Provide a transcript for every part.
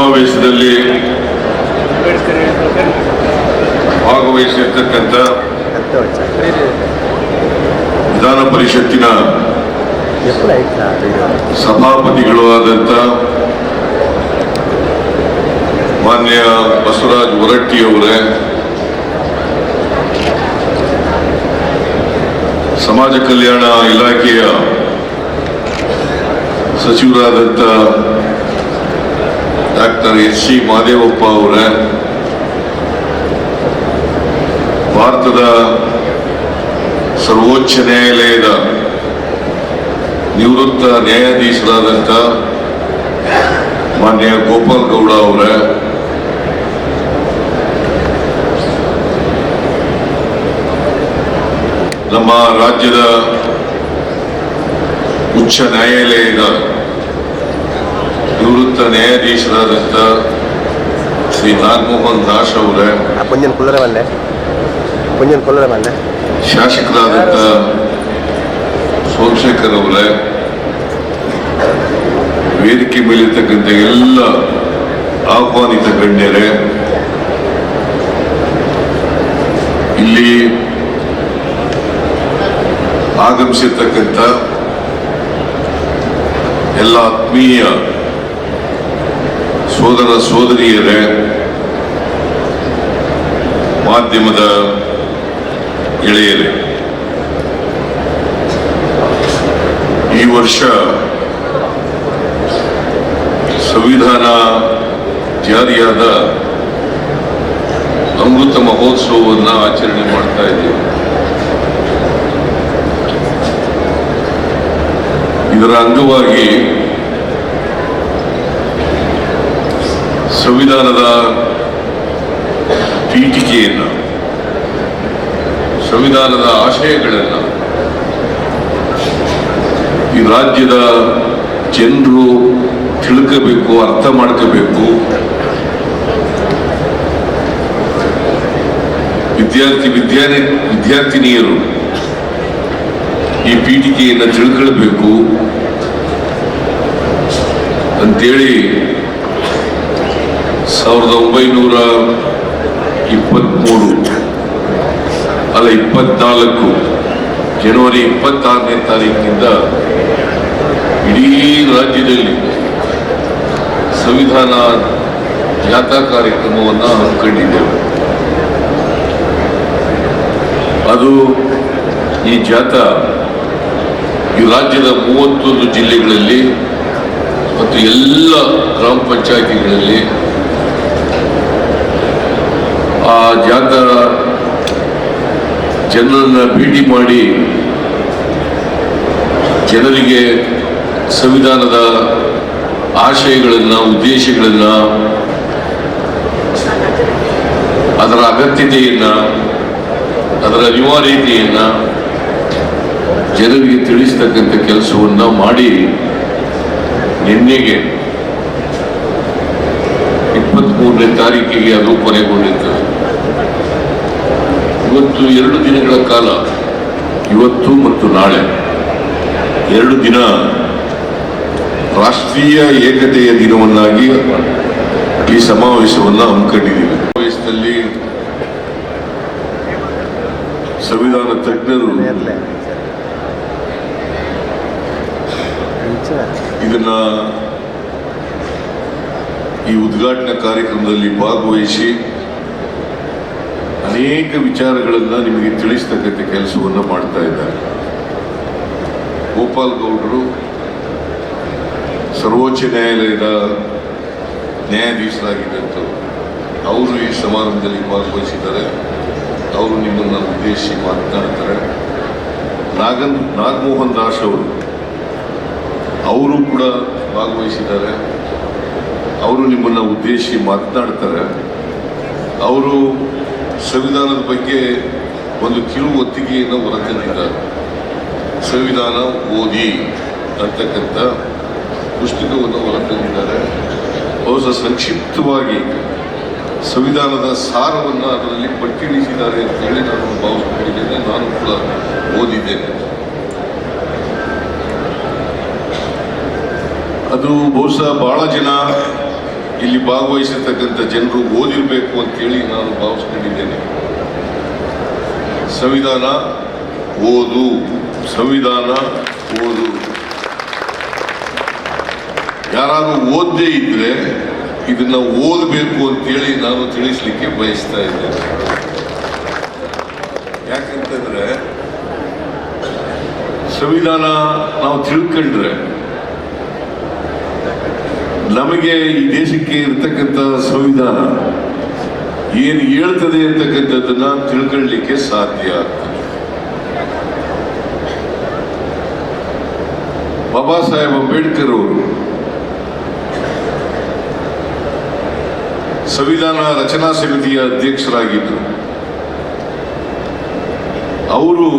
ಸಮಾವೇಶದಲ್ಲಿ ಭಾಗವಹಿಸಿರ್ತಕ್ಕಂಥ ವಿಧಾನ ಪರಿಷತ್ತಿನ ಸಭಾಪತಿಗಳು ಆದಂಥ ಮಾನ್ಯ ಬಸವರಾಜ್ ಹೊರಟ್ಟಿಯವರೇ ಸಮಾಜ ಕಲ್ಯಾಣ ಇಲಾಖೆಯ ಸಚಿವರಾದಂಥ ಡಾಕ್ಟರ್ ಎಸ್ ಸಿ ಮಾದೇವಪ್ಪ ಅವರ, ಭಾರತದ ಸರ್ವೋಚ್ಚ ನ್ಯಾಯಾಲಯದ ನಿವೃತ್ತ ನ್ಯಾಯಾಧೀಶರಾದಂಥ ಮಾನ್ಯ ಗೋಪಾಲ್ ಗೌಡ ಅವರ, ನಮ್ಮ ರಾಜ್ಯದ ಉಚ್ಚ ನ್ಯಾಯಾಲಯದ ನಿವೃತ್ತ ನ್ಯಾಯಾಧೀಶರಾದಂಥ ಶ್ರೀ ನಾಗಮೋಹನ್ ದಾಸ್ ಅವರೇ. ಪುಂಜನ್ ಕುಲ್ಲರ ಮಲ್ಲೆ ಪುಂಜನ್ ಕುಲ್ಲರ ಮಲ್ಲೆ ಶಾಸಕರಾದಂಥ ಸೋಮಶೇಖರ್ ಅವರೇ. ವೇದಿಕೆ ಮೇಲಿರ್ತಕ್ಕಂಥ ಎಲ್ಲ ಆಹ್ವಾನಿತ ಗಣ್ಯರೇ. ಇಲ್ಲಿ ಆಗಮಿಸಿರ್ತಕ್ಕಂಥ ಎಲ್ಲ ಆತ್ಮೀಯ ಸೋದರ ಸೋದರಿಯರೇ, ಮಾಧ್ಯಮದ ಗೆಳೆಯರೇ, ಈ ವರ್ಷ ಸಂವಿಧಾನ ಜಾರಿಯಾದ ಅಮೃತ ಮಹೋತ್ಸವವನ್ನು ಆಚರಣೆ ಮಾಡ್ತಾ ಇದ್ದೀವಿ. ಇದರ ಅಂಗವಾಗಿ ಸಂವಿಧಾನದ ಪೀಠಿಕೆಯನ್ನು, ಸಂವಿಧಾನದ ಆಶಯಗಳನ್ನು ಈ ರಾಜ್ಯದ ಜನರು ತಿಳ್ಕೋಬೇಕು, ಅರ್ಥ ಮಾಡ್ಕೋಬೇಕು. ವಿದ್ಯಾರ್ಥಿ ವಿದ್ಯಾನಿ ವಿದ್ಯಾರ್ಥಿನಿಯರು ಈ ಪೀಠಿಕೆಯನ್ನು ತಿಳ್ಕೊಳ್ಬೇಕು ಅಂತೇಳಿ ಸಾವಿರದ ಒಂಬೈನೂರ ಇಪ್ಪತ್ತ್ಮೂರು ಅಲ್ಲ, ಇಪ್ಪತ್ನಾಲ್ಕು. ಜನವರಿ ಇಪ್ಪತ್ತಾರನೇ ತಾರೀಕಿನಿಂದ ಇಡೀ ರಾಜ್ಯದಲ್ಲಿ ಸಂವಿಧಾನ ಜಾಥಾ ಕಾರ್ಯಕ್ರಮವನ್ನು ಹಮ್ಮಿಕೊಂಡಿದ್ದೇವೆ. ಅದು ಈ ಜಾಥಾ ಈ ರಾಜ್ಯದ ಮೂವತ್ತೊಂದು ಜಿಲ್ಲೆಗಳಲ್ಲಿ ಮತ್ತು ಎಲ್ಲ ಗ್ರಾಮ ಪಂಚಾಯಿತಿಗಳಲ್ಲಿ ಆ ಜಾಥಾ ಜನರನ್ನ ಭೇಟಿ ಮಾಡಿ ಜನರಿಗೆ ಸಂವಿಧಾನದ ಆಶಯಗಳನ್ನು, ಉದ್ದೇಶಗಳನ್ನು, ಅದರ ಅಗತ್ಯತೆಯನ್ನು, ಅದರ ಅನಿವಾರ್ಯತೆಯನ್ನು ಜನರಿಗೆ ತಿಳಿಸ್ತಕ್ಕಂಥ ಕೆಲಸವನ್ನು ಮಾಡಿ ನಿನ್ನೆಗೆ ಇಪ್ಪತ್ತ್ಮೂರನೇ ತಾರೀಕಿಗೆ ಅದು ಕೊನೆಗೊಂಡಿರ್ತದೆ. ಇವತ್ತು ಎರಡು ದಿನಗಳ ಕಾಲ, ಇವತ್ತು ಮತ್ತು ನಾಳೆ, ಎರಡು ದಿನ ರಾಷ್ಟ್ರೀಯ ಏಕತೆಯ ದಿನವನ್ನಾಗಿ ಈ ಸಮಾವೇಶವನ್ನು ಹಮ್ಮಿಕೊಂಡಿದ್ದೀವಿ. ಸಮಾವೇಶದಲ್ಲಿ ಸಂವಿಧಾನ ತಜ್ಞರು ಇದನ್ನ ಈ ಉದ್ಘಾಟನಾ ಕಾರ್ಯಕ್ರಮದಲ್ಲಿ ಭಾಗವಹಿಸಿ ಅನೇಕ ವಿಚಾರಗಳನ್ನು ನಿಮಗೆ ತಿಳಿಸ್ತಕ್ಕಂಥ ಕೆಲಸವನ್ನು ಮಾಡ್ತಾ ಇದ್ದಾರೆ. ಗೋಪಾಲ್ ಗೌಡರು ಸರ್ವೋಚ್ಚ ನ್ಯಾಯಾಲಯದ ನ್ಯಾಯಾಧೀಶರಾಗಿದ್ದಂಥವ್ರು. ಅವರು ಈ ಸಮಾರಂಭದಲ್ಲಿ ಭಾಗವಹಿಸಿದ್ದಾರೆ. ಅವರು ನಿಮ್ಮನ್ನು ಉದ್ದೇಶಿಸಿ ಮಾತನಾಡ್ತಾರೆ. ನಾಗನ್, ನಾಗಮೋಹನ್ ದಾಸ್ ಅವರು ಅವರು ಕೂಡ ಭಾಗವಹಿಸಿದ್ದಾರೆ. ಅವರು ನಿಮ್ಮನ್ನು ಉದ್ದೇಶಿಸಿ ಮಾತನಾಡ್ತಾರೆ. ಅವರು ಸಂವಿಧಾನದ ಬಗ್ಗೆ ಒಂದು ಕಿರು ಒತ್ತಿಗೆಯನ್ನು ಹೊರತಂದಿದ್ದಾರೆ. ಸಂವಿಧಾನ ಓದಿ ಅಂತಕ್ಕಂಥ ಪುಸ್ತಕವನ್ನು ಹೊರತಂದಿದ್ದಾರೆ. ಬಹುಶಃ ಸಂಕ್ಷಿಪ್ತವಾಗಿ ಸಂವಿಧಾನದ ಸಾರವನ್ನು ಅದರಲ್ಲಿ ಪಟ್ಟಿಣಿಸಿದ್ದಾರೆ ಅಂತ ಹೇಳಿ ನಾನು ಭಾವಿಸ್ಕೊಂಡಿದ್ದೇನೆ ನಾನು ಕೂಡ ಓದಿದ್ದೇನೆ ಅದು ಬಹುಶಃ ಭಾಳ ಜನ ಇಲ್ಲಿ ಭಾಗವಹಿಸಿರ್ತಕ್ಕಂಥ ಜನರು ಓದಿರಬೇಕು ಅಂತೇಳಿ ನಾನು ಭಾವಿಸ್ಕೊಂಡಿದ್ದೇನೆ. ಸಂವಿಧಾನ ಓದು ಸಂವಿಧಾನ ಓದು. ಯಾರಾದರೂ ಓದದೇ ಇದ್ರೆ ಇದನ್ನ ಓದಬೇಕು ಅಂತೇಳಿ ನಾನು ತಿಳಿಸ್ಲಿಕ್ಕೆ ಬಯಸ್ತಾ ಇದ್ದೇನೆ. ಯಾಕಂತಂದ್ರೆ ಸಂವಿಧಾನ ನಾವು ತಿಳ್ಕೊಂಡ್ರೆ ನಮಗೆ ಈ ದೇಶಕ್ಕೆ ಇರ್ತಕ್ಕಂಥ ಸಂವಿಧಾನ ಏನು ಹೇಳ್ತದೆ ಅಂತಕ್ಕಂಥದ್ದನ್ನ ತಿಳ್ಕೊಳ್ಳಿಕ್ಕೆ ಸಾಧ್ಯ ಆಗ್ತದೆ. ಬಾಬಾ ಸಾಹೇಬ್ ಅಂಬೇಡ್ಕರ್ ಅವರು ಸಂವಿಧಾನ ರಚನಾ ಸಮಿತಿಯ ಅಧ್ಯಕ್ಷರಾಗಿದ್ದರು. ಅವರು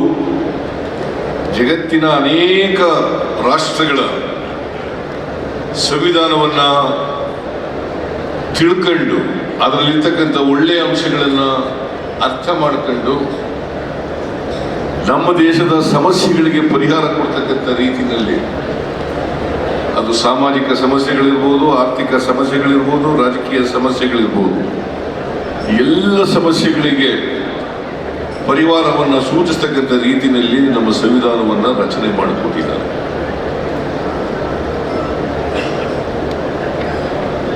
ಜಗತ್ತಿನ ಅನೇಕ ರಾಷ್ಟ್ರಗಳ ಸಂವಿಧಾನವನ್ನ ತಿಳ್ಕೊಂಡು, ಅದರಲ್ಲಿರ್ತಕ್ಕಂಥ ಒಳ್ಳೆಯ ಅಂಶಗಳನ್ನು ಅರ್ಥ ಮಾಡ್ಕೊಂಡು, ನಮ್ಮ ದೇಶದ ಸಮಸ್ಯೆಗಳಿಗೆ ಪರಿಹಾರ ಕೊಡ್ತಕ್ಕಂಥ ರೀತಿಯಲ್ಲಿ ಅದು ಸಾಮಾಜಿಕ ಸಮಸ್ಯೆಗಳಿರ್ಬೋದು, ಆರ್ಥಿಕ ಸಮಸ್ಯೆಗಳಿರ್ಬೋದು, ರಾಜಕೀಯ ಸಮಸ್ಯೆಗಳಿರ್ಬೋದು, ಎಲ್ಲ ಸಮಸ್ಯೆಗಳಿಗೆ ಪರಿವಾರವನ್ನು ಸೂಚಿಸ್ತಕ್ಕಂಥ ರೀತಿಯಲ್ಲಿ ನಮ್ಮ ಸಂವಿಧಾನವನ್ನು ರಚನೆ ಮಾಡಿಕೊಟ್ಟಿದ್ದಾರೆ.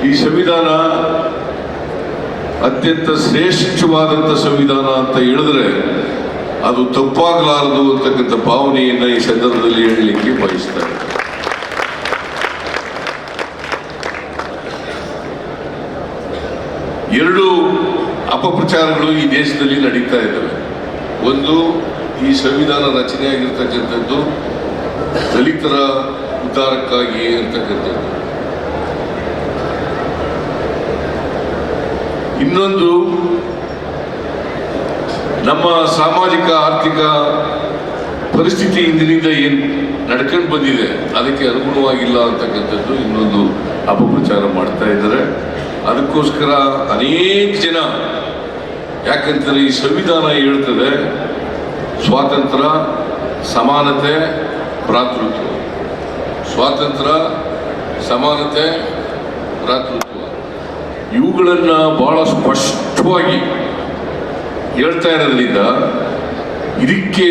ಈ ಸಂವಿಧಾನ ಅತ್ಯಂತ ಶ್ರೇಷ್ಠವಾದಂಥ ಸಂವಿಧಾನ ಅಂತ ಹೇಳಿದ್ರೆ ಅದು ತಪ್ಪಾಗಲಾರದು ಅಂತಕ್ಕಂಥ ಭಾವನೆಯನ್ನು ಈ ಸಂದರ್ಭದಲ್ಲಿ ಹೇಳಲಿಕ್ಕೆ ಬಯಸ್ತಾರೆ. ಎರಡು ಅಪಪ್ರಚಾರಗಳು ಈ ದೇಶದಲ್ಲಿ ನಡೀತಾ ಇದ್ದಾವೆ. ಒಂದು, ಈ ಸಂವಿಧಾನ ರಚನೆಯಾಗಿರ್ತಕ್ಕಂಥದ್ದು ದಲಿತರ ಉದ್ಧಾರಕ್ಕಾಗಿ ಅಂತಕ್ಕಂಥದ್ದು. ಇನ್ನೊಂದು, ನಮ್ಮ ಸಾಮಾಜಿಕ, ಆರ್ಥಿಕ ಪರಿಸ್ಥಿತಿ ಇಂದಿನಿಂದ ಏನು ನಡ್ಕೊಂಡು ಬಂದಿದೆ, ಅದಕ್ಕೆ ಅನುಗುಣವಾಗಿಲ್ಲ ಅಂತಕ್ಕಂಥದ್ದು ಇನ್ನೊಂದು ಅಪಪ್ರಚಾರ ಮಾಡ್ತಾ ಇದ್ದಾರೆ. ಅದಕ್ಕೋಸ್ಕರ ಅನೇಕ ಜನ, ಯಾಕಂತಂದ್ರೆ ಈ ಸಂವಿಧಾನ ಹೇಳ್ತದೆ ಸ್ವಾತಂತ್ರ್ಯ ಸಮಾನತೆ, ಭ್ರಾತೃತ್ವ. ಸ್ವಾತಂತ್ರ್ಯ ಸಮಾನತೆ, ಭ್ರಾತೃತ್ವ. ಇವುಗಳನ್ನ ಬಹಳ ಸ್ಪಷ್ಟವಾಗಿ ಹೇಳ್ತಾ ಇರೋದ್ರಿಂದ ಇದಕ್ಕೆ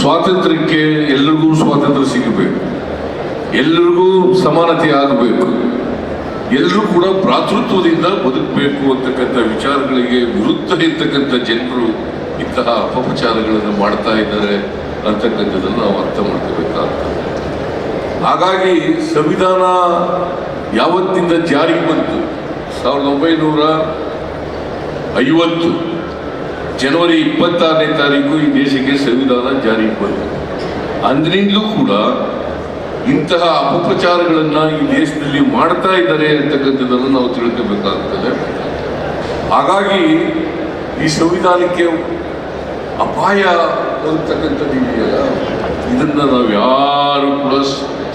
ಸ್ವಾತಂತ್ರ್ಯಕ್ಕೆ ಎಲ್ರಿಗೂ ಸ್ವಾತಂತ್ರ್ಯ ಸಿಗಬೇಕು. ಎಲ್ರಿಗೂ ಸಮಾನತೆ ಆಗಬೇಕು. ಎಲ್ಲರೂ ಕೂಡ ಭ್ರಾತೃತ್ವದಿಂದ ಬದುಕಬೇಕು ಅಂತಕ್ಕಂಥ ವಿಚಾರಗಳಿಗೆ ವಿರುದ್ಧ ಇರ್ತಕ್ಕಂಥ ಜನರು ಇಂತಹ ಅಪಪ್ರಚಾರಗಳನ್ನು ಮಾಡ್ತಾ ಇದ್ದಾರೆ ಅಂತಕ್ಕಂಥದ್ದನ್ನು ನಾವು ಅರ್ಥ ಮಾಡ್ಕೋಬೇಕಾಗ್ತದೆ. ಹಾಗಾಗಿ ಸಂವಿಧಾನ ಯಾವತ್ತಿಂದ ಜಾರಿಗೆ ಬಂತು? ಸಾವಿರದ ಒಂಬೈನೂರ ಐವತ್ತು ಜನವರಿ ಇಪ್ಪತ್ತಾರನೇ ತಾರೀಕು ಈ ದೇಶಕ್ಕೆ ಸಂವಿಧಾನ ಜಾರಿಗೆ ಬಂತು. ಅಂದಿನಿಂದಲೂ ಕೂಡ ಇಂತಹ ಅಪಪ್ರಚಾರಗಳನ್ನು ಈ ದೇಶದಲ್ಲಿ ಮಾಡ್ತಾ ಇದ್ದಾರೆ ಅಂತಕ್ಕಂಥದ್ದನ್ನು ನಾವು ತಿಳ್ಕೋಬೇಕಾಗ್ತದೆ. ಹಾಗಾಗಿ ಈ ಸಂವಿಧಾನಕ್ಕೆ ಅಪಾಯ ಅಂತಕ್ಕಂಥದ್ದು ಇದೆಯಲ್ಲ? ಇದನ್ನು ನಾವು ಯಾರು ಕೂಡ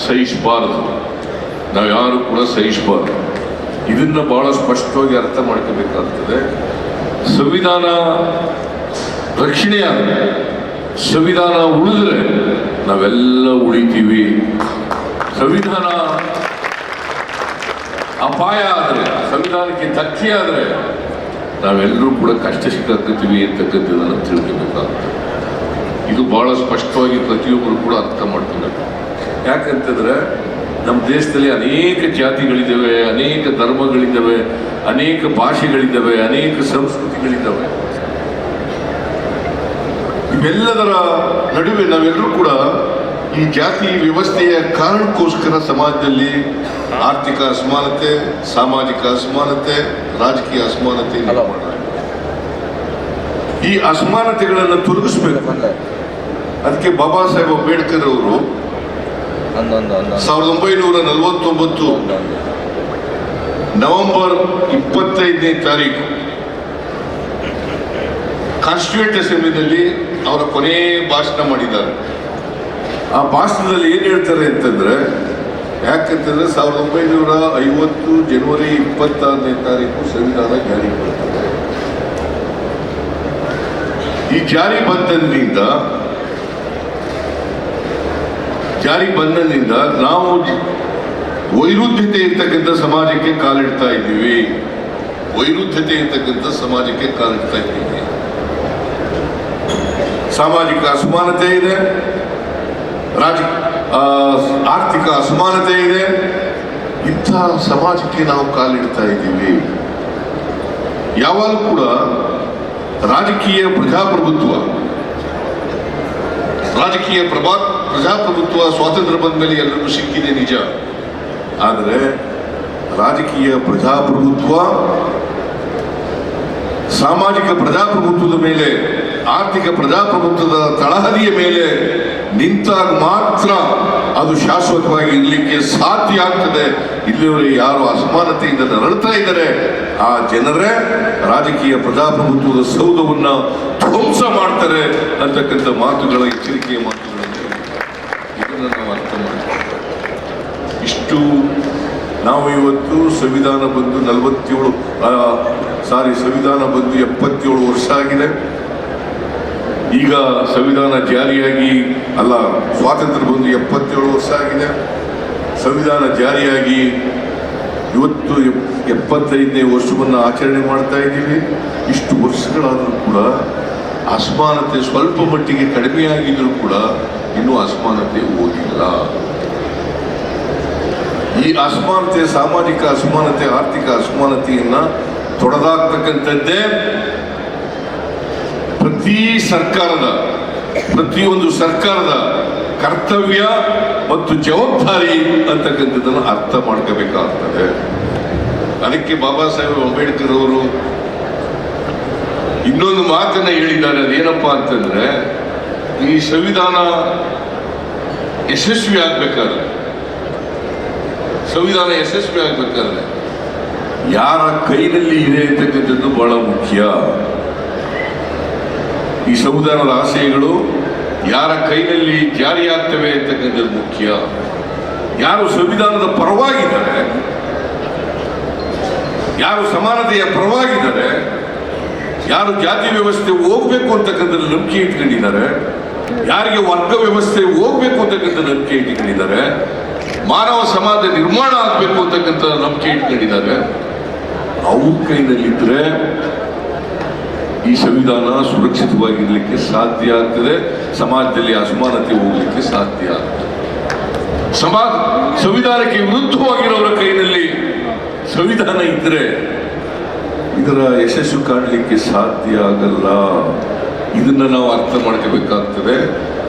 ಸಹಿಸಬಾರದು. ನಾವು ಯಾರು ಕೂಡ ಸಹಿಸಬಾರ್ದು ಇದನ್ನ ಬಹಳ ಸ್ಪಷ್ಟವಾಗಿ ಅರ್ಥ ಮಾಡ್ಕೋಬೇಕಾಗ್ತದೆ. ಸಂವಿಧಾನ ರಕ್ಷಣೆ ಆದರೆ ಸಂವಿಧಾನ ಉಳಿದ್ರೆ ನಾವೆಲ್ಲ ಉಳಿತೀವಿ. ಸಂವಿಧಾನ ಅಪಾಯ ಆದರೆ, ಸಂವಿಧಾನಕ್ಕೆ ಧಕ್ಕೆ ಆದರೆ ನಾವೆಲ್ಲರೂ ಕೂಡ ಕಷ್ಟ ಸಿಕ್ಕಾಕತ್ತೀವಿ ಅಂತಕ್ಕಂಥದ್ದನ್ನು ತಿಳ್ಕೋಬೇಕಾಗ್ತದೆ. ಇದು ಬಹಳ ಸ್ಪಷ್ಟವಾಗಿ ಪ್ರತಿಯೊಬ್ಬರು ಕೂಡ ಅರ್ಥ ಮಾಡ್ಕೊಬೇಕು ಯಾಕಂತಂದ್ರೆ ನಮ್ಮ ದೇಶದಲ್ಲಿ ಅನೇಕ ಜಾತಿಗಳಿದ್ದಾವೆ ಅನೇಕ ಧರ್ಮಗಳಿದ್ದಾವೆ ಅನೇಕ ಭಾಷೆಗಳಿದ್ದಾವೆ ಅನೇಕ ಸಂಸ್ಕೃತಿಗಳಿದ್ದಾವೆ. ಇವೆಲ್ಲದರ ನಡುವೆ ನಾವೆಲ್ಲರೂ ಕೂಡ ಈ ಜಾತಿ ವ್ಯವಸ್ಥೆಯ ಕಾರಣಕ್ಕೋಸ್ಕರ ಸಮಾಜದಲ್ಲಿ ಆರ್ಥಿಕ ಅಸಮಾನತೆ ಸಾಮಾಜಿಕ ಅಸಮಾನತೆ ರಾಜಕೀಯ ಅಸಮಾನತೆ. ಈ ಅಸಮಾನತೆಗಳನ್ನು ತೊಲಗಿಸ್ಬೇಕು ಅದಕ್ಕೆ ಬಾಬಾ ಸಾಹೇಬ್ ಅಂಬೇಡ್ಕರ್ ಅವರು ಸಾವಿರದ ಒಂಬೈನೂರ ನಲವತ್ತೊಂಬತ್ತು ನವೆಂಬರ್ ಇಪ್ಪತ್ತೈದನೇ ತಾರೀಕು ಕಾನ್ಸ್ಟಿಟ್ಯೂಂಟ್ ಅಸೆಂಬ್ಲಿನಲ್ಲಿ ಅವರ ಕೊನೆ ಭಾಷಣ ಮಾಡಿದ್ದಾರೆ. ಆ ಭಾಷಣದಲ್ಲಿ ಏನು ಹೇಳ್ತಾರೆ ಅಂತಂದ್ರೆ, ಯಾಕಂತಂದ್ರೆ ಸಾವಿರದ ಒಂಬೈನೂರ ಐವತ್ತು ಜನವರಿ ಇಪ್ಪತ್ತಾರನೇ ತಾರೀಕು ಸಂವಿಧಾನ ಜಾರಿ ಬರ್ತದೆ ಈ ಜಾರಿ ಬಂದಂದಿಂದ ಜಾರಿ ಬಂದದಿಂದ ನಾವು ವೈರುಧ್ಯತೆ ಇರ್ತಕ್ಕಂಥ ಸಮಾಜಕ್ಕೆ ಕಾಲಿಡ್ತಾ ಇದ್ದೀವಿ. ವೈರುಧ್ಯತೆ ಇರ್ತಕ್ಕಂಥ ಸಮಾಜಕ್ಕೆ ಕಾಲಿಡ್ತಾ ಇದ್ದೀವಿ. ಸಾಮಾಜಿಕ ಅಸಮಾನತೆ ಇದೆ. ರಾಜ ಆರ್ಥಿಕ ಅಸಮಾನತೆ ಇದೆ. ಇಂಥ ಸಮಾಜಕ್ಕೆ ನಾವು ಕಾಲಿಡ್ತಾ ಇದ್ದೀವಿ. ಯಾವಾಗಲೂ ಕೂಡ ರಾಜಕೀಯ ಪ್ರಜಾಪ್ರಭುತ್ವ, ರಾಜಕೀಯ ಪ್ರಭಾ ಪ್ರಜಾಪ್ರಭುತ್ವ ಸ್ವಾತಂತ್ರ್ಯ ಬಂದ ಮೇಲೆ ಎಲ್ಲರಿಗೂ ಸಿಕ್ಕಿದೆ ನಿಜ. ಆದರೆ ರಾಜಕೀಯ ಪ್ರಜಾಪ್ರಭುತ್ವ, ಸಾಮಾಜಿಕ ಪ್ರಜಾಪ್ರಭುತ್ವದ ಮೇಲೆ, ಆರ್ಥಿಕ ಪ್ರಜಾಪ್ರಭುತ್ವದ ತಳಹದಿಯ ಮೇಲೆ ನಿಂತಾಗ ಮಾತ್ರ ಅದು ಶಾಶ್ವತವಾಗಿ ಇರಲಿಕ್ಕೆ ಸಾಧ್ಯ ಆಗ್ತದೆ. ಇಲ್ಲಿವರೆಗೆ ಯಾರು ಅಸಮಾನತೆಯಿಂದ ನರಳ್ತಾ ಇದ್ದಾರೆ, ಆ ಜನರೇ ರಾಜಕೀಯ ಪ್ರಜಾಪ್ರಭುತ್ವದ ಸೌಧವನ್ನು ಧ್ವಂಸ ಮಾಡ್ತಾರೆ ಅಂತಕ್ಕಂಥ ಮಾತುಗಳ ಎಚ್ಚರಿಕೆಯ ಮಾತುಗಳನ್ನು ಅರ್ಥ ಮಾಡ್ತೀವಿ ಇಷ್ಟು ನಾವು ಇವತ್ತು ಸಂವಿಧಾನ ಬಂದು ನಲವತ್ತೇಳು ಸಾರಿ, ಸಂವಿಧಾನ ಬಂದು ಎಪ್ಪತ್ತೇಳು ವರ್ಷ ಆಗಿದೆ. ಈಗ ಸಂವಿಧಾನ ಜಾರಿಯಾಗಿ, ಅಲ್ಲ, ಸ್ವಾತಂತ್ರ್ಯ ಬಂದು ಎಪ್ಪತ್ತೇಳು ವರ್ಷ ಆಗಿದೆ. ಸಂವಿಧಾನ ಜಾರಿಯಾಗಿ ಇವತ್ತು ಎಪ್- ಎಪ್ಪತ್ತೈದನೇ ವರ್ಷವನ್ನು ಆಚರಣೆ ಮಾಡ್ತಾ ಇದ್ದೀವಿ. ಇಷ್ಟು ವರ್ಷಗಳಾದರೂ ಕೂಡ, ಅಸಮಾನತೆ ಸ್ವಲ್ಪ ಮಟ್ಟಿಗೆ ಕಡಿಮೆಯಾಗಿದ್ರೂ ಕೂಡ ಇನ್ನೂ ಅಸಮಾನತೆ ಹೋಗಿಲ್ಲ ಈ ಅಸಮಾನತೆ ಸಾಮಾಜಿಕ ಅಸಮಾನತೆ, ಆರ್ಥಿಕ ಅಸಮಾನತೆಯನ್ನ ತೊಡೆದಾಕ್ತಕ್ಕಂಥದ್ದೇ ಪ್ರತಿ ಸರ್ಕಾರದ, ಪ್ರತಿಯೊಂದು ಸರ್ಕಾರದ ಕರ್ತವ್ಯ ಮತ್ತು ಜವಾಬ್ದಾರಿ ಅಂತಕ್ಕಂಥದ್ದನ್ನು ಅರ್ಥ ಮಾಡ್ಕೋಬೇಕಾಗ್ತದೆ. ಅದಕ್ಕೆ ಬಾಬಾ ಸಾಹೇಬ್ ಅಂಬೇಡ್ಕರ್ ಅವರು ಇನ್ನೊಂದು ಮಾತನ್ನ ಹೇಳಿದ್ದಾರೆ. ಅದೇನಪ್ಪ ಅಂತಂದ್ರೆ ಈ ಸಂವಿಧಾನ ಯಶಸ್ವಿ ಆಗ್ಬೇಕಾದ್ರೆ ಸಂವಿಧಾನ ಯಶಸ್ವಿ ಆಗ್ಬೇಕಾದ್ರೆ ಯಾರ ಕೈನಲ್ಲಿ ಇದೆ ಅಂತಕ್ಕಂಥದ್ದು ಬಹಳ ಮುಖ್ಯ. ಈ ಸಂವಿಧಾನದ ಆಶಯಗಳು ಯಾರ ಕೈನಲ್ಲಿ ಜಾರಿಯಾಗ್ತವೆ ಅಂತಕ್ಕಂಥದ್ದು ಮುಖ್ಯ. ಯಾರು ಸಂವಿಧಾನದ ಪರವಾಗಿದ್ದಾರೆ, ಯಾರು ಸಮಾನತೆಯ ಪರವಾಗಿದ್ದಾರೆ, ಯಾರು ಜಾತಿ ವ್ಯವಸ್ಥೆ ಹೋಗ್ಬೇಕು ಅಂತಕ್ಕಂಥದ್ದು ನಂಬಿಕೆ ಇಟ್ಕೊಂಡಿದ್ದಾರೆ ಯಾರಿಗೆ ವರ್ಗ ವ್ಯವಸ್ಥೆ ಹೋಗ್ಬೇಕು ಅಂತಕ್ಕಂಥ ನಂಬಿಕೆ ಇಟ್ಕೊಂಡಿದ್ದಾರೆ, ಮಾನವ ಸಮಾಜ ನಿರ್ಮಾಣ ಆಗಬೇಕು ಅಂತಕ್ಕಂಥ ನಂಬಿಕೆ ಇಟ್ಕೊಂಡಿದ್ದಾರೆ. ಅವ್ರ ಕೈನಲ್ಲಿದ್ದರೆ ಈ ಸಂವಿಧಾನ ಸುರಕ್ಷಿತವಾಗಿರ್ಲಿಕ್ಕೆ ಸಾಧ್ಯ ಆಗ್ತದೆ, ಸಮಾಜದಲ್ಲಿ ಅಸಮಾನತೆ ಹೋಗ್ಲಿಕ್ಕೆ ಸಾಧ್ಯ ಆಗ್ತದೆ. ಸಮಾಜ, ಸಂವಿಧಾನಕ್ಕೆ ವಿರುದ್ಧವಾಗಿರೋರ ಕೈನಲ್ಲಿ ಸಂವಿಧಾನ ಇದ್ರೆ ಇದರ ಯಶಸ್ಸು ಕಾಣಲಿಕ್ಕೆ ಸಾಧ್ಯ ಆಗಲ್ಲ. ಇದನ್ನ ನಾವು ಅರ್ಥ ಮಾಡ್ಕೋಬೇಕಾಗ್ತದೆ.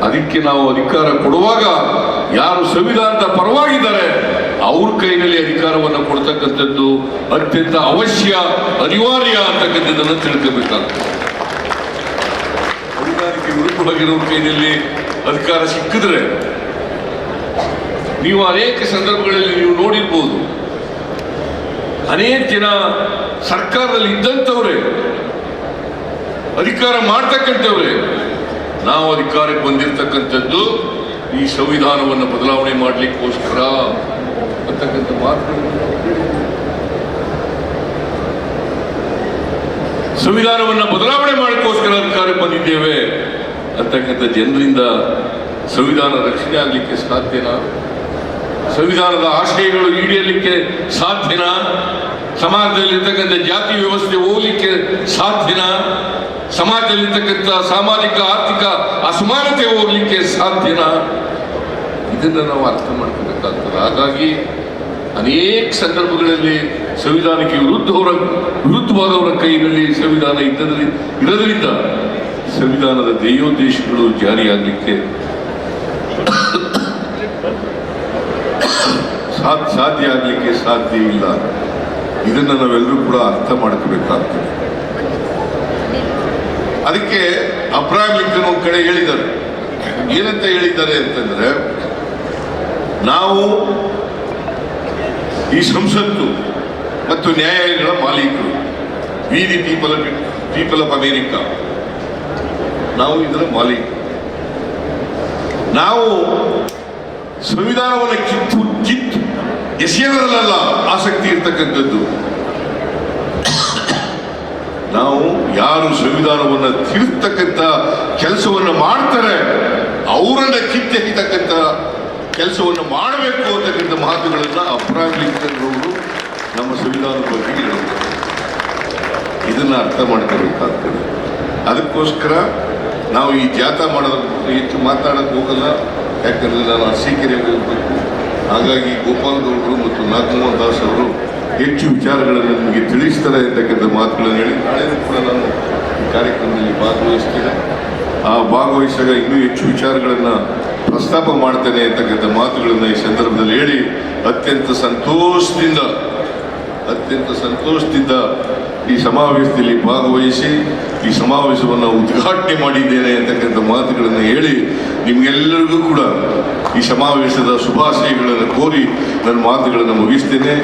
ಅದಕ್ಕೆ ನಾವು ಅಧಿಕಾರ ಕೊಡುವಾಗ ಯಾರು ಸಂವಿಧಾನದ ಪರವಾಗಿದ್ದಾರೆ ಅವ್ರ ಕೈನಲ್ಲಿ ಅಧಿಕಾರವನ್ನು ಕೊಡ್ತಕ್ಕಂಥದ್ದು ಅತ್ಯಂತ ಅವಶ್ಯ, ಅನಿವಾರ್ಯ ಅಂತಕ್ಕಂಥದ್ದನ್ನು ತಿಳ್ಕೋಬೇಕಾಗ್ತದೆ. ಸಂವಿಧಾನಕ್ಕೆ ವಿರುದ್ಧವಾಗಿರೋ ಕೈನಲ್ಲಿ ಅಧಿಕಾರ ಸಿಕ್ಕಿದ್ರೆ ನೀವು ಅನೇಕ ಸಂದರ್ಭಗಳಲ್ಲಿ ನೀವು ನೋಡಿರ್ಬೋದು. ಅನೇಕ ಜನ ಸರ್ಕಾರದಲ್ಲಿ ಇದ್ದಂಥವ್ರೆ ಅಧಿಕಾರ ಮಾಡ್ತಕ್ಕಂಥವ್ರೆ. ನಾವು ಅಧಿಕಾರಕ್ಕೆ ಬಂದಿರತಕ್ಕಂಥದ್ದು ಈ ಸಂವಿಧಾನವನ್ನು ಬದಲಾವಣೆ ಮಾಡಲಿಕ್ಕೋಸ್ಕರ ಅಂತಕ್ಕಂಥ ಮಾತುಗಳನ್ನು ಸಂವಿಧಾನವನ್ನು ಬದಲಾವಣೆ ಮಾಡಲಿಕ್ಕೋಸ್ಕರ ಅಧಿಕಾರಕ್ಕೆ ಬಂದಿದ್ದೇವೆ ಅಂತಕ್ಕಂಥ ಜನರಿಂದ ಸಂವಿಧಾನ ರಕ್ಷಣೆ ಆಗಲಿಕ್ಕೆ ಸಾಧ್ಯನಾ? ಸಂವಿಧಾನದ ಆಶಯಗಳು ಈಡೇರಲಿಕ್ಕೆ ಸಾಧ್ಯನಾ? ಸಮಾಜದಲ್ಲಿರ್ತಕ್ಕಂಥ ಜಾತಿ ವ್ಯವಸ್ಥೆ ಹೋಗಲಿಕ್ಕೆ ಸಾಧ್ಯನಾ? ಸಮಾಜದಲ್ಲಿರ್ತಕ್ಕಂಥ ಸಾಮಾಜಿಕ, ಆರ್ಥಿಕ ಅಸಮಾನತೆ ಹೋಗ್ಲಿಕ್ಕೆ ಸಾಧ್ಯನ? ಇದನ್ನು ನಾವು ಅರ್ಥ ಮಾಡ್ಕೋಬೇಕಾಗ್ತದೆ. ಹಾಗಾಗಿ ಅನೇಕ ಸಂದರ್ಭಗಳಲ್ಲಿ ಸಂವಿಧಾನಕ್ಕೆ ವಿರುದ್ಧವರ, ವಿರುದ್ಧವಾದವರ ಕೈಯಲ್ಲಿ ಸಂವಿಧಾನ ಇದ್ದದ್ರಿ ಇರೋದ್ರಿಂದ ಸಂವಿಧಾನದ ಧ್ಯೇಯೋದ್ದೇಶಗಳು ಜಾರಿಯಾಗಲಿಕ್ಕೆ ಸಾಧ್ಯ ಆಗಲಿಕ್ಕೆ ಸಾಧ್ಯ ಇಲ್ಲ. ಇದನ್ನು ನಾವೆಲ್ಲರೂ ಕೂಡ ಅರ್ಥ ಮಾಡ್ಕೋಬೇಕಾಗ್ತದೆ. ಅದಕ್ಕೆ ಅಬ್ರಾಹಂ ಲಿಂಕನ್ ಒಂದು ಕಡೆ ಹೇಳಿದ್ದಾರೆ. ಏನಂತ ಹೇಳಿದ್ದಾರೆ ಅಂತಂದ್ರೆ, ನಾವು ಈ ಸಂಸತ್ತು ಮತ್ತು ನ್ಯಾಯಾಲಯಗಳ ಮಾಲೀಕರು we the people people of America, ನಾವು ಇದರ ಮಾಲೀಕರು. ನಾವು ಸಂವಿಧಾನವನ್ನು ಕಿತ್ತು ಕಿತ್ತು ಎಸೆಯೋದ್ರಲ್ಲ ಆಸಕ್ತಿ ಇರ್ತಕ್ಕಂಥದ್ದು. ನಾವು ಯಾರು ಸಂವಿಧಾನವನ್ನು ತಿಳಿಸ್ತಕ್ಕಂಥ ಕೆಲಸವನ್ನು ಮಾಡ್ತಾರೆ, ಅವರನ್ನ ಕಿತ್ತೆಗಿತಕ್ಕಂಥ ಕೆಲಸವನ್ನು ಮಾಡಬೇಕು ಅಂತಕ್ಕಂಥ ಮಾತುಗಳನ್ನು ಅಬ್ರಾಹಿಂ ಲಿಂಕನ್ ಅವರು ನಮ್ಮ ಸಂವಿಧಾನದ ಬಗ್ಗೆ ಹೇಳಿದ್ದಾರೆ ಇದನ್ನು ಅರ್ಥ ಮಾಡ್ಕೋಬೇಕಾಗ್ತದೆ. ಅದಕ್ಕೋಸ್ಕರ ನಾವು ಈ ಜಾಥಾ ಮಾಡೋದಕ್ಕೆ ಹೆಚ್ಚು ಮಾತಾಡೋಕ್ಕೆ ಹೋಗಲ್ಲ, ಯಾಕಂದರೆ ನಾನು ಅರಸೀಕೆರೆಗೆ ಹೋಗಬೇಕು ಹಾಗಾಗಿ ಗೋಪಾಲ್ ಗೌಡರು ಮತ್ತು ನಾಗಮೋಹನ್ ದಾಸ್ ಅವರು ಹೆಚ್ಚು ವಿಚಾರಗಳನ್ನು ನಿಮಗೆ ತಿಳಿಸ್ತಾರೆ ಅಂತಕ್ಕಂಥ ಮಾತುಗಳನ್ನು ಹೇಳಿ ನಾಳೆನೂ ಕೂಡ ನಾನು ಕಾರ್ಯಕ್ರಮದಲ್ಲಿ ಭಾಗವಹಿಸ್ತೇನೆ. ಆ ಭಾಗವಹಿಸಿದಾಗ ಇನ್ನೂ ಹೆಚ್ಚು ವಿಚಾರಗಳನ್ನು ಪ್ರಸ್ತಾಪ ಮಾಡ್ತೇನೆ ಅಂತಕ್ಕಂಥ ಮಾತುಗಳನ್ನು ಈ ಸಂದರ್ಭದಲ್ಲಿ ಹೇಳಿ, ಅತ್ಯಂತ ಸಂತೋಷದಿಂದ ಅತ್ಯಂತ ಸಂತೋಷದಿಂದ ಈ ಸಮಾವೇಶದಲ್ಲಿ ಭಾಗವಹಿಸಿ, ಈ ಸಮಾವೇಶವನ್ನು ಉದ್ಘಾಟನೆ ಮಾಡಿದ್ದೇನೆ ಅಂತಕ್ಕಂಥ ಮಾತುಗಳನ್ನು ಹೇಳಿ, ನಿಮಗೆಲ್ಲರಿಗೂ ಕೂಡ ಈ ಸಮಾವೇಶದ ಶುಭಾಶಯಗಳನ್ನು ಕೋರಿ ನನ್ನ ಮಾತುಗಳನ್ನು ಮುಗಿಸ್ತೇನೆ.